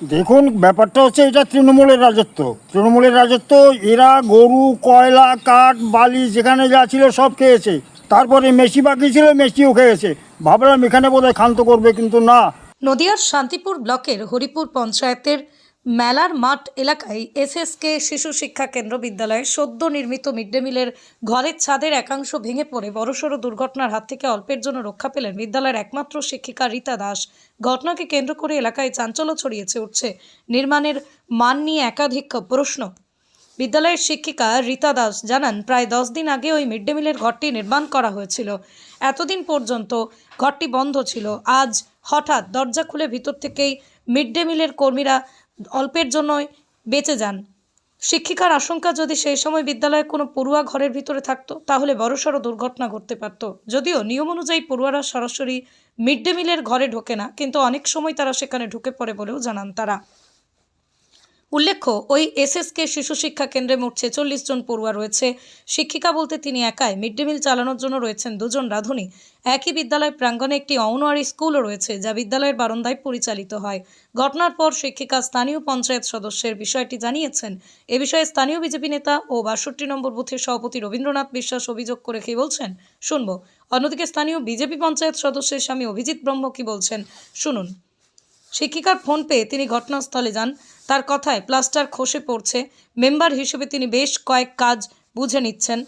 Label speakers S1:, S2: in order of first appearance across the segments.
S1: দেখুন, ব্যাপারটা হচ্ছে এটা তৃণমূলের রাজত্ব। তৃণমূলের রাজত্ব, এরা গরু, কয়লা, কাঠ, বালি, যেখানে যা ছিল সব খেয়েছে। তারপরে মেশি বাকি ছিল মেশিও খেয়েছে। ভাবলাম এখানে বোধহয় ক্ষান্ত করবে, কিন্তু না।
S2: নদিয়ার শান্তিপুর ব্লকের হরিপুর পঞ্চায়েতের মেলার মাঠ এলাকায় এসএসকে শিশু শিক্ষা কেন্দ্র বিদ্যালয়ে সদ্য নির্মিত মিড ডে মিলের ঘরের ছাদের একাংশ ভেঙে পড়ে। বড়সড় দুর্ঘটনার হাত থেকে অল্পের জন্য রক্ষা পেলেন বিদ্যালয়ের একমাত্র শিক্ষিকা রীতা দাস। ঘটনাকে কেন্দ্র করে এলাকায় চাঞ্চল্য ছড়িয়েছে উঠছে। নির্মাণের মান নিয়ে একাধিক প্রশ্ন। বিদ্যালয়ের শিক্ষিকা রীতা দাস জানান, প্রায় দশ দিন আগে ওই মিড ডে মিলের ঘরটি নির্মাণ করা হয়েছিল। এতদিন পর্যন্ত ঘরটি বন্ধ ছিল। আজ হঠাৎ দরজা খুলে ভিতর থেকেই মিড ডে মিলের কর্মীরা অল্পের জন্যই বেঁচে যান। শিক্ষিকার আশঙ্কা যদি সেই সময় বিদ্যালয়ে কোনো পড়ুয়া ঘরের ভিতরে থাকতো, তাহলে বড়সড় দুর্ঘটনা ঘটতে পারত। যদিও নিয়ম অনুযায়ী পড়ুয়ারা সরাসরি মিড ডে মিলের ঘরে ঢোকে না, কিন্তু অনেক সময় তারা সেখানে ঢুকে পড়ে বলেও জানান তারা। উল্লেখ্য, ওই এসএসকে শিশু শিক্ষা কেন্দ্রে মোট ছেচল্লিশ জন পড়ুয়া রয়েছে। শিক্ষিকা বলতে তিনি একাই। মিড ডে মিল চালানোর জন্য রয়েছেন দুজন রাঁধুনি। একই বিদ্যালয় প্রাঙ্গণে একটি অঙ্গনওয়াড়ি স্কুলও রয়েছে, যা বিদ্যালয়ের বারান্দায় পরিচালিত হয়। ঘটনার পর শিক্ষিকা স্থানীয় পঞ্চায়েত সদস্যের বিষয়টি জানিয়েছেন। এ বিষয়ে স্থানীয় বিজেপি নেতা ও বাষট্টি নম্বর বুথের সভাপতি রবীন্দ্রনাথ বিশ্বাস অভিযোগ করে কি বলছেন, শুনব। অন্যদিকে স্থানীয় বিজেপি পঞ্চায়েত সদস্যের স্বামী অভিজিৎ ব্রহ্ম কি বলছেন, শুনুন। শিক্ষিকার ফোন পেয়ে তিনি ঘটনাস্থলে যান। তার কথায় প্লাস্টার খসে পড়ছে। মেম্বার হিসেবে তিনি বেশ কয়েক কাজ বুঝে নিচ্ছেন।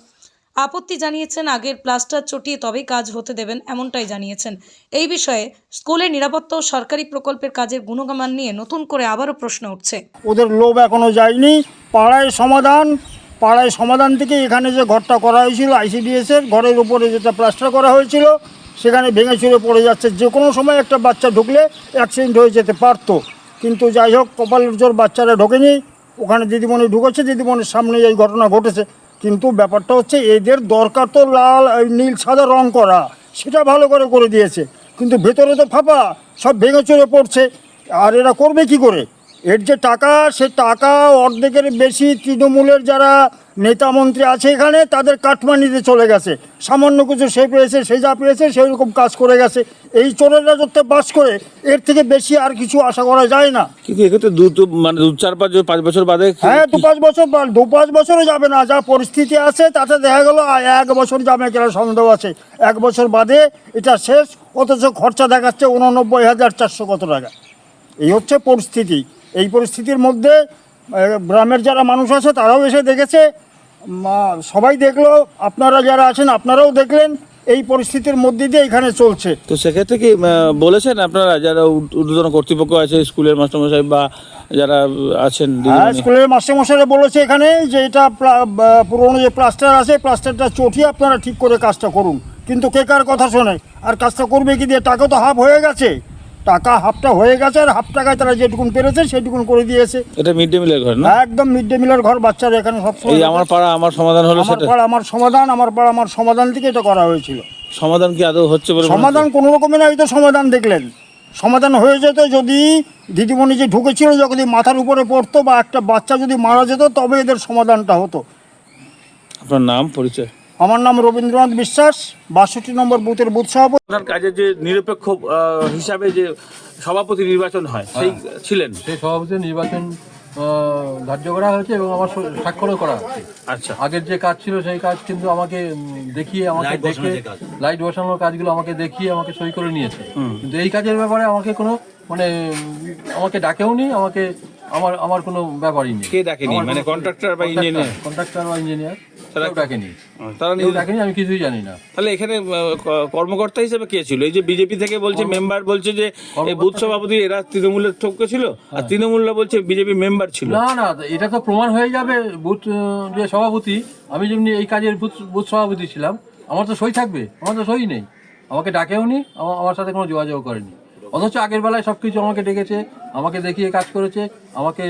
S2: আপত্তি জানিয়েছেন আগের প্লাস্টার চটিয়ে তবেই কাজ হতে দেবেন এমনটাই জানিয়েছেন। এই বিষয়ে স্কুলের নিরাপত্তা ও সরকারি প্রকল্পের কাজের গুণগমান নিয়ে নতুন করে আবারও প্রশ্ন উঠছে।
S1: ওদের লোভ এখনও যায়নি। পাড়ায় সমাধান পাড়ায় সমাধান থেকে এখানে যে ঘরটা করা হয়েছিল আইসিডিএসের ঘরের উপরে যেটা প্লাস্টার করা হয়েছিল, সেখানে ভেঙে চুরে পড়ে যাচ্ছে। যে কোনো সময় একটা বাচ্চা ঢুকলে অ্যাক্সিডেন্ট হয়ে যেতে পারতো। কিন্তু যাই হোক কপালের জোর বাচ্চারা ঢোকেনি। ওখানে দিদিমণি ঢুকেছে, দিদিমণির সামনে এই ঘটনা ঘটেছে। কিন্তু ব্যাপারটা হচ্ছে, এদের দরকার তো লাল নীল, সাদা রং করা। সেটা ভালো করে করে দিয়েছে। কিন্তু ভেতরে তো ফাঁপা, সব ভেঙে চড়ে পড়ছে। আর এরা করবে কি করে? এর যে টাকা সে টাকা অর্ধেকের বেশি তৃণমূলের যারা নেতা মন্ত্রী আছে এখানে তাদের কাটমানিতে চলে গেছে। সামান্য কিছু সে পেয়েছে সে যা পেয়েছে সেই রকম কাজ করে গেছে। এই চোরের রাজত্বে বাস করে এর থেকে বেশি আর কিছু আশা করা যায় না।
S3: কিন্তু এক্ষেত্রে দু মানে দু চার পাঁচ পাঁচ বছর বাদে
S1: হ্যাঁ দু পাঁচ বছর দু পাঁচ বছরও যাবে না। যা পরিস্থিতি আছে তাতে দেখা গেল এক বছর যাবে কিনা সন্দেহ আছে। এক বছর বাদে এটা শেষ অথচ খরচা দেখাচ্ছে উননব্বই হাজার চারশো কত টাকা। এই হচ্ছে পরিস্থিতি। এই পরিস্থিতির মধ্যে গ্রামের যারা মানুষ আছে তারাও এসে দেখেছে। সবাই দেখল আপনারা যারা আছেন আপনারাও দেখলেন এই পরিস্থিতির মধ্যে দিয়ে এখানে চলছে।
S3: তো সেক্ষেত্রে কি বলেছেন আপনারা যারা ঊর্ধ্বতন কর্তৃপক্ষ আছে স্কুলের মাস্টারমশাই বা যারা আছেন
S1: হ্যাঁ স্কুলের মাস্টারমশাইরা বলেছে এখানে যে এটা পুরোনো যে প্লাস্টার আছে প্লাস্টারটা চটিয়ে আপনারা ঠিক করে কাজটা করুন। কিন্তু কে কার কথা শোনে? আর কাজটা করবে কি দিয়ে? টাকা তো হাফ হয়ে গেছে। টাকা হাফটা হয়ে গেছে আর হাফ টাকায় তারা যেটুকুন পেরেছে সেটুকুন করে দিয়েছে।
S3: এটা মিড ডে মিলের ঘর না?
S1: একদম মিড ডে মিলের ঘর বাচ্চারা এখানে সব
S3: এই আমার পাড়া আমার সমাধান হলো
S1: আমার পাড়া আমার সমাধান আমার পাড়া আমার সমাধান থেকে এটা করা হয়েছিল।
S3: সমাধান কি আদৌ হচ্ছে বলে
S1: সমাধান কোনো রকমের না এই তো সমাধান দেখলেন। সমাধান হয়ে যেত যদি দিদিমণি যে ঢুকেছিল যদি মাথার উপরে পড়তো বা একটা বাচ্চা যদি মারা যেত তবে এদের সমাধানটা হতো।
S3: আপনার নাম পরিচয়?
S1: আমার নাম রবীন্দ্রনাথ বিশ্বাস বাষট্টি নম্বর বুথের বুথ সভাপতি।
S3: প্রধান কাজের যে নিরপেক্ষ আহ, হিসাবে যে সভাপতি নির্বাচন হয় সেই ছিলেন?
S4: সেই সভাপতি নির্বাচন আহ, ধার্য করা হয়েছে এবং আমার স- স্বাক্ষরও করা হচ্ছে।
S3: আচ্ছা।
S4: আগের যে কাজ ছিল সেই কাজ কিন্তু আমাকে উম, দেখিয়ে আমাকে দেখে লাইট বসানোর কাজগুলো আমাকে দেখিয়ে আমাকে সই করে নিয়েছে। কিন্তু এই কাজের ব্যাপারে আমাকে কোনো মানে উম, আমাকে ডাকেওনি আমাকে আমার আমার কোনো ব্যাপারই নেই।
S3: কে ডাকেনি মানে কন্ট্রাক্টর বা ইঞ্জিনিয়ার
S4: কন্ট্রাক্টর বা ইঞ্জিনিয়ার
S3: তারা-
S4: ডাকেনি
S3: তারা নিজ-
S4: ডাকেনি আমি কিছুই জানি না।
S3: তাহলে এখানে কর্মকর্তা হিসেবে কে ছিল? এই যে বিজেপি থেকে বলছে মেম্বার বলছে যে এই বুথ সভাপতি এরা তৃণমূলের ঠক্ক ছিল আর তৃণমূলরা বলছে বিজেপি মেম্বার ছিল।
S4: না না এটা তো প্রমাণ হয়ে যাবে বুথ যে সভাপতি আমি যেমনি এই কাজের বুথ বুথ সভাপতি ছিলাম আমার তো সই থাকবে আমার তো সই নেই। আমাকে ডাকেও নি আমার সাথে কোনো যোগাযোগ করেনি। অথচ আগের বেলায় সব কিছু আমাকে ডেকেছে আমাকে দেখিয়ে কাজ করেছে আমাকে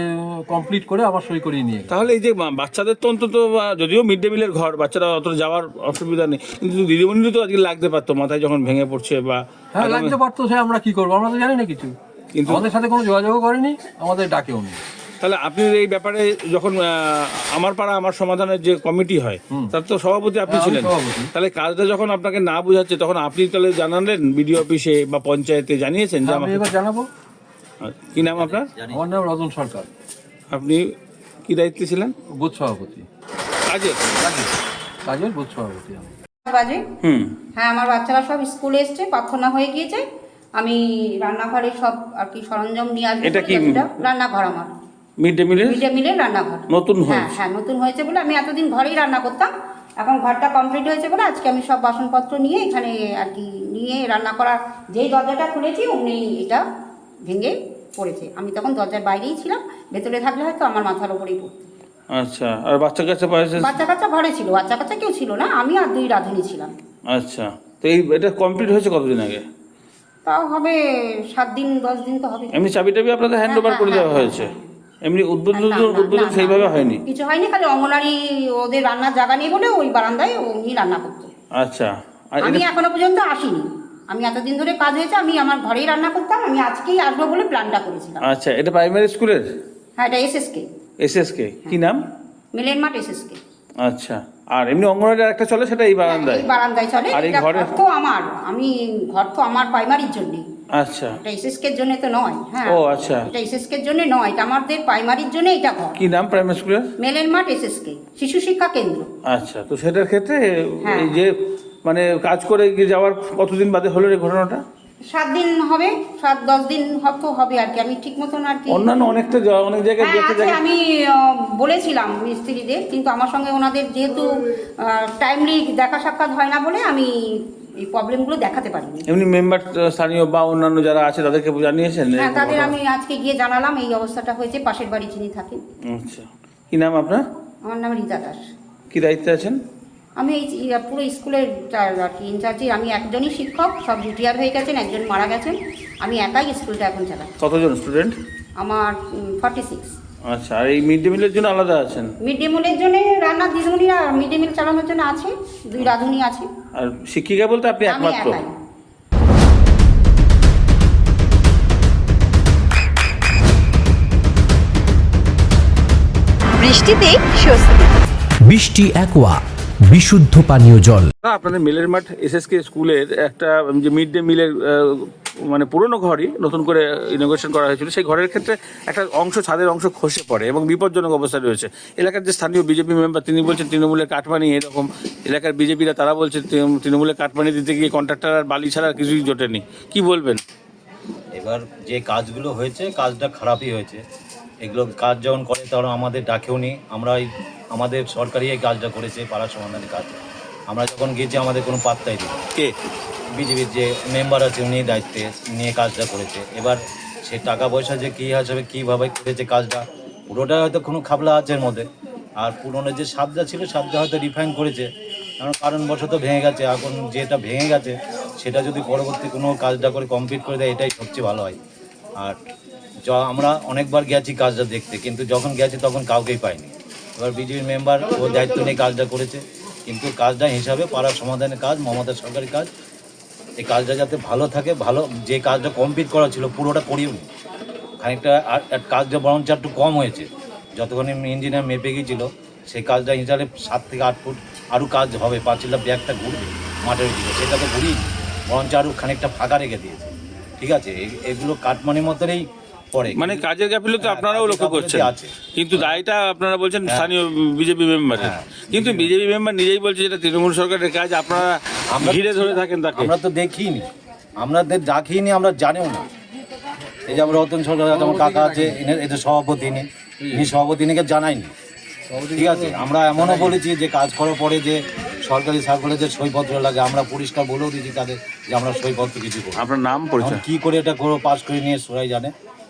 S4: কমপ্লিট করে আমার সই করিয়ে নিয়ে
S3: তাহলে এই যে বাচ্চাদের তো অন্তত যদিও মিড ডে মিলের ঘর বাচ্চারা অত যাওয়ার অসুবিধা নেই কিন্তু দিদিমণি তো আজকে লাগতে পারতো মাথায় যখন ভেঙে পড়ছে বা
S4: হ্যাঁ লাগতে পারতো সে আমরা কি করব? আমরা তো জানি না কিছু।
S3: কিন্তু-
S4: আমাদের সাথে কোনো যোগাযোগও করেনি আমাদের ডাকেও নি
S3: তাহলে আপনি এই ব্যাপারে যখন আমার পাড়া আমার সমাধানের যে কমিটি হয় তার তো সভাপতি আপনি
S4: হ্যাঁ,
S3: ছিলেন।
S4: সভাপতি।
S3: তাহলে কাজটা যখন আপনাকে না বোঝাচ্ছে তখন আপনি তাহলে জানালেন বিডিও অফিসে বা পঞ্চায়েতে জানিয়েছেন যে
S4: হ্যাঁ,
S3: আমাকে
S4: জানাব।
S3: কি নাম আপনার?
S4: আমার নাম রতন সরকার।
S3: আপনি কি দায়িত্বে ছিলেন?
S4: বুথ সভাপতি।
S3: কাজে
S4: কাজের। কাজের বুথ সভাপতি
S5: বাজে?
S3: হুম।
S5: হ্যাঁ আমার বাচ্চারা সব স্কুলে এসছে প্রার্থনা হয়ে গিয়েছে। আমি রান্নাঘরে সব আর কি সরঞ্জাম নিয়ে আসব
S3: এটা কি?
S5: রান্নাঘর আমার।
S3: মিড ডে মিলের
S5: মিড ডে মিলের রান্নাঘর।
S3: নতুন
S5: হ্যাঁ হ্যাঁ নতুন হয়েছে বলে আমি এতদিন ঘরেই রান্না করতাম। এখন ঘরটা কমপ্লিট হয়েছে বলে আজকে আমি সব বাসনপত্র নিয়ে এখানে আর কি নিয়ে রান্না করা যেই দরজাটা খুলেছি অমনি এটা ভেঙে পড়েছে। আমি তখন দরজার বাইরেই ছিলাম ভেতরে থাকলে হয়তো আমার মাথার ওপরেই পড়তো।
S3: আচ্ছা আর বাচ্চা কাচ্চা পায়েছে
S5: বাচ্চা কাচ্চা ঘরে ছিল বাচ্চা কাচ্চা কেউ ছিল না আমি আর দুই রাঁধুনি ছিলাম।
S3: আচ্ছা তো এই এটা কমপ্লিট হয়েছে কতদিন আগে?
S5: তাও হবে সাত দিন দশ দিন তো হবে।
S3: এমনি চাবি টাবি আপনাদের হ্যান্ড ওভার
S5: হ্যাঁ,
S3: করে দেওয়া
S5: হ্যাঁ,
S3: হয়েছে? এমনি উদ্বোধন উদ্বোধন সেইভাবে হয়নি?
S5: কিছু হয়নি খালি অঙ্গনারী ওদের রান্নার জায়গা নেই বলে ওই বারান্দায় উনি রান্না করতো।
S3: আচ্ছা।
S5: আমি এখনও পর্যন্ত আসিনি। আমি এতদিন ধরে কাজ হয়েছে আমি আমার ঘরেই রান্না করতাম আমি আজকেই আসব বলে প্ল্যানটা করেছিলাম।
S3: আচ্ছা এটা প্রাইমারি স্কুলের?
S5: হ্যাঁ এটা এসএসকে
S3: এসএসকে কি নাম?
S5: মিলেন মাঠ এসএসকে
S3: আচ্ছা আর এমনি অঙ্গনওয়াড়ি একটা চলে সেটা এই বারান্দায়
S5: এই বারান্দায়? চলে
S3: আর এই ঘর
S5: তো আমার আমি ঘর তো আমার প্রাইমারির জন্য
S3: আচ্ছা।
S5: এটা এসএসকে এর জন্য তো নয় হ্যাঁ।
S3: ও, আচ্ছা।
S5: এটা এসএসকে এর জন্য নয় এটা আমাদের প্রাইমারির জন্য এটা ঘর
S3: কি নাম প্রাইমারি স্কুলের
S5: মেলেন মাঠ এসএসকে শিশু শিক্ষা কেন্দ্র।
S3: আচ্ছা তো সেটার ক্ষেত্রে
S5: হ্যাঁ।
S3: এই যে মানে কাজ করে গিয়ে যাওয়ার কতদিন বাদে হলো এই ঘটনাটা?
S5: সাত দিন হবে সাত দশ দিন হয়তো হবে আর কি আমি ঠিক মতন আর কি
S3: অন্যান্য অনেকটা জা- অনেক জায়গায়
S5: হ্যাঁ
S3: দেখতে
S5: আছে
S3: জায়গায়
S5: আমি আহ, বলেছিলাম মিস্ত্রিদের কিন্তু আমার সঙ্গে ওনাদের যেহেতু টাইমলি দেখা সাক্ষাৎ হয় না বলে আমি এই প্রবলেমগুলো দেখাতে পারিনি।
S3: এমনি মেম্বার স্থানীয় বা অন্যান্য যারা আছে তাদেরকে জানিয়েছেন?
S5: হ্যাঁ তাদের আমি আজকে গিয়ে জানালাম এই অবস্থাটা হয়েছে পাশের বাড়ি যিনি থাকেন।
S3: আচ্ছা। কি নাম আপনার?
S5: আমার নাম রীতা দাস।
S3: কি দায়িত্বে আছেন?
S5: আমি এই পুরো স্কুলের আর কি ইনচার্জি আমি একজনই শিক্ষক সব রিটায়ার হয়ে গেছেন একজন মারা গেছেন। আমি একাই স্কুলটা এখন চালাই
S3: কতজন স্টুডেন্ট
S5: আমার ফর্টি সিক্স
S3: আচ্ছা আর এই মিড ডে মিলের জন্য আলাদা আছেন?
S5: মিড ডে মিলের জন্য রান্নার দিদিমণিরা মিড ডে মিল চালানোর জন্য আছে দুই রাঁধুনি আছে।
S3: আর শিক্ষিকা বলতে আপনি
S5: আমি
S3: একমাত্র?
S5: একাই।
S6: বৃষ্টিতে স্বস্তি।
S7: বৃষ্টি অ্যাকোয়া বিশুদ্ধ পানীয় জল।
S3: না, আপনাদের মিলের মাঠ এসএসকে স্কুলের একটা যে মিড ডে মিলের মানে পুরনো ঘরই নতুন করে ইনোভেশন করা হয়েছিল সেই ঘরের ক্ষেত্রে একটা অংশ ছাদের অংশ খসে পড়ে এবং বিপজ্জনক অবস্থায় রয়েছে। এলাকার যে স্থানীয় বিজেপি মেম্বার তিনি বলছেন তৃণমূলের কাটমানি এরকম। এলাকার বিজেপিরা তারা বলছে তৃণ- তৃণমূলের কাটমানি দিতে গিয়ে কন্ট্রাক্টর আর বালি ছাড়া কিছুই জোটেনি। কি বলবেন?
S8: এবার যে কাজগুলো হয়েছে কাজটা খারাপই হয়েছে। এগুলো কাজ যখন করে তখন আমাদের ডাকেও নি। আমরা আমাদের সরকারি এই কাজটা করেছে পাড়া সমাধানের কাজ। আমরা যখন গেছি আমাদের কোনো পাত্তাই দিল
S3: কে?
S8: বিজেপির যে মেম্বার আছে উনি দায়িত্বে নিয়ে কাজটা করেছে। এবার সে টাকা পয়সা যে কী হিসাবে কীভাবে করেছে কাজটা, পুরোটা হয়তো কোনো খাবলা আছে এর মধ্যে। আর পুরনো যে সাবজা ছিল সাবজা হয়তো রিফাইন করেছে। কারণ কারণবশত ভেঙে গেছে। এখন যেটা ভেঙে গেছে, সেটা যদি পরবর্তী কোনো কাজটা করে কমপ্লিট করে দেয়, এটাই সবচেয়ে ভালো হয়। আর য- আমরা অনেকবার গেছি কাজটা দেখতে, কিন্তু যখন গেছি তখন কাউকেই পাইনি। এবার বিজেপির মেম্বার ও দায়িত্ব নিয়ে কাজটা করেছে, কিন্তু কাজটা হিসাবে পাড়ার সমাধানের কাজ, মমতা সরকারি কাজ এই কাজটা যাতে ভালো থাকে, ভালো, যে কাজটা কমপ্লিট করা ছিল, পুরোটা করিও নি খানিকটা আর কাজটা বরঞ্চ একটু কম হয়েছে। যতক্ষণ ইঞ্জিনিয়ার মেপে গিয়েছিল, সেই কাজটা ইঞ্জিনিয়ারে সাত থেকে আট ফুট আরও কাজ হবে পাঁচিলটা ব্যাগটা ঘুরবে মাঠের দিকে, সেটা তো ঘুরিয়ে বরঞ্চ আরও খানিকটা ফাঁকা রেখে দিয়েছে। ঠিক আছে এগুলো কাটমানির মতনই পড়ে
S3: মানে কাজের গাফিলতি
S8: হ্যাঁ,
S3: আপনারাও লক্ষ্য করছেন। কিন্তু দায়টা আপনারা বলছেন স্থানীয় বিজেপি মেম্বারের
S8: হ্যাঁ।
S3: কিন্তু বিজেপি মেম্বার নিজেই বলছে যেটা তৃণমূল সরকারের কাজ আপনারা ঘিরে ধরে থাকেন তাকে।
S8: আমরা তো দেখিনি। আমাদের ডাকিনি আমরা জানিও না। এই যে আমরা রতন সরকার আমার কাকা আছে এটা সভাপতি ইনি। ইনি সভাপতি ইনিকে জানাইনি ঠিক আছে আমরা এমনও বলেছি যে কাজ করার পরে যে সরকারি সার্কুলে যে সইপত্র লাগে আমরা পরিষ্কার বলেও দিয়েছি তাদের যে আমরা সইপত্র কিছু করি
S3: আপনার নাম পরিচয়।
S8: কি করে এটা করে পাস করে নিয়ে সবাই জানে?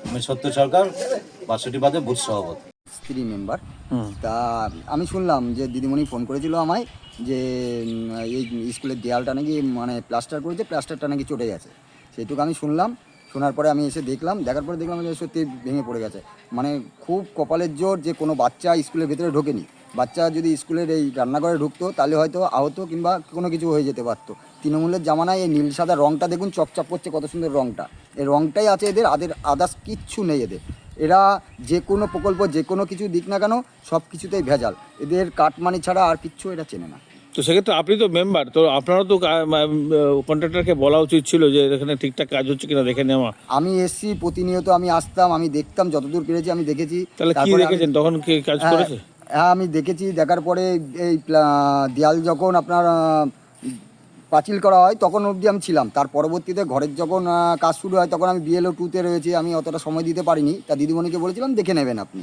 S8: আমি সত্য সরকার বাষট্টি বাদে বুথ সভাপতি।
S9: স্ত্রী মেম্বার তা আমি শুনলাম যে দিদিমণি ফোন করেছিল আমায় যে এই স্কুলের দেয়ালটা নাকি মানে প্লাস্টার করেছে প্লাস্টারটা নাকি চটে গেছে। সেইটুকু আমি শুনলাম শোনার পরে আমি এসে দেখলাম দেখার পরে দেখলাম যে সত্যি ভেঙে পড়ে গেছে। মানে খুব কপালের জোর যে কোনো বাচ্চা স্কুলের ভেতরে ঢোকেনি। বাচ্চা যদি স্কুলের এই রান্নাঘরে ঢুকতো তাহলে হয়তো আহত কিংবা কোনো কিছু হয়ে যেতে পারতো। তৃণমূলের জামানায় এই নীল সাদা রঙটা দেখুন চকচক করছে কত সুন্দর রঙটা রঙটাই আছে এদের আদের আদার্স কিচ্ছু নেই এদের। এরা যে কোনো প্রকল্প যে কোনো কিছু দিক না কেন সব কিছুতেই ভেজাল। এদের কাটমানি ছাড়া আর কিচ্ছু এরা চেনে না।
S3: তো সেক্ষেত্রে আপনি তো মেম্বার তো আপনারও তো কন্ট্রাক্টরকে বলা উচিত ছিল যে এখানে ঠিকঠাক কাজ হচ্ছে কিনা দেখে নেওয়া।
S9: আমি এসছি প্রতিনিয়ত আমি আসতাম আমি দেখতাম যতদূর পেরেছি আমি দেখেছি।
S3: তাহলে কি দেখেছেন? তখন কি কাজ
S9: হ্যাঁ,
S3: করেছে?
S9: হ্যাঁ আমি দেখেছি দেখার পরে এই দেয়াল যখন আপনার পাঁচিল করা হয়, তখন অবধি আমি ছিলাম। তার পরবর্তীতে ঘরের যখন কাজ শুরু হয়, তখন আমি বিএলও টুতে রয়েছি। আমি অতটা সময় দিতে পারিনি। তা দিদিমণিকে বলেছিলাম, দেখে নেবেন আপনি।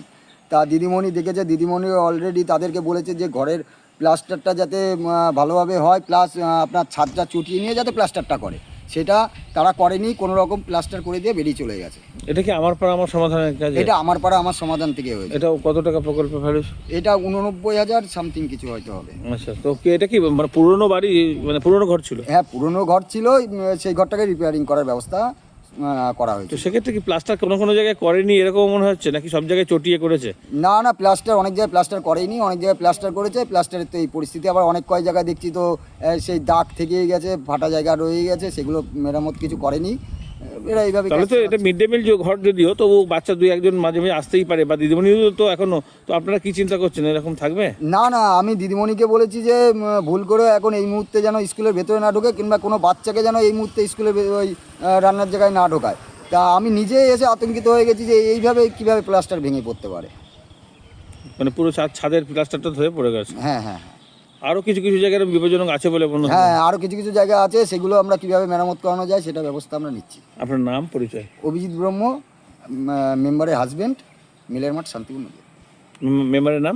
S9: তা দিদিমণি দেখেছে, দিদিমণি অলরেডি তাদেরকে বলেছে যে, ঘরের প্লাস্টারটা যাতে ভালোভাবে হয় প্লাস আপনার ছাদটা চুটিয়ে নিয়ে যাতে প্লাস্টারটা করে। সেটা তারা করেনি কোনো রকম প্লাস্টার করে দিয়ে বেরিয়ে চলে গেছে।
S3: এটা কি আমার পাড়া আমার সমাধানের কাজ?
S9: এটা আমার পাড়া আমার সমাধান থেকে হয়েছে।
S3: এটা কত টাকা প্রকল্প ভ্যালু
S9: এটা উননব্বই হাজার সামথিং কিছু হয়তো হবে।
S3: আচ্ছা তো কি এটা কি মানে পুরনো বাড়ি মানে পুরনো ঘর ছিল?
S9: হ্যাঁ পুরনো ঘর ছিল সেই ঘরটাকে রিপেয়ারিং করার ব্যবস্থা করা
S3: তো
S9: হয়েছে
S3: সেক্ষেত্রে কি প্লাস্টার কোনো কোনো জায়গায় করেনি এরকম মনে হচ্ছে নাকি সব জায়গায় চটিয়ে করেছে?
S9: না না প্লাস্টার অনেক জায়গায় প্লাস্টার করেনি অনেক জায়গায় প্লাস্টার করেছে প্লাস্টারের তো এই পরিস্থিতি আবার অনেক কয় জায়গায় দেখছি তো সেই দাগ থেকেই গেছে ফাটা জায়গা রয়ে গেছে সেগুলো মেরামত কিছু করেনি। এরা এইভাবে
S3: তাহলে তো এটা মিড ডে মিল যে ঘর যদিও তবু বাচ্চা দুই একজন মাঝে মাঝে আসতেই পারে বা দিদিমণিও তো এখনও তো আপনারা কি চিন্তা করছেন এরকম থাকবে?
S9: না না আমি দিদিমণিকে বলেছি যে ভুল করে এখন এই মুহূর্তে যেন স্কুলের ভেতরে না ঢোকে কিংবা কোনো বাচ্চাকে যেন এই মুহূর্তে স্কুলের ওই রান্নার জায়গায় না ঢোকায়। তা আমি নিজে এসে আতঙ্কিত হয়ে গেছি যে এইভাবে কীভাবে প্লাস্টার ভেঙে পড়তে পারে।
S3: মানে পুরো ছাদ ছাদের প্লাস্টারটা ধরে পড়ে গেছে।
S9: হ্যাঁ হ্যাঁ।
S3: আরও কিছু কিছু জায়গায় বিপজ্জনক আছে বলে মনে হয়।
S9: আরও কিছু কিছু জায়গা আছে সেগুলো আমরা কীভাবে মেরামত করানো যায় সেটা ব্যবস্থা আমরা নিচ্ছি।
S3: আপনার নাম পরিচয়?
S9: অভিজিৎ ব্রহ্ম মেম্বারের হাজবেন্ড মিলের মাঠ শান্তিপূর্ণ
S3: উম, মেম্বারের নাম?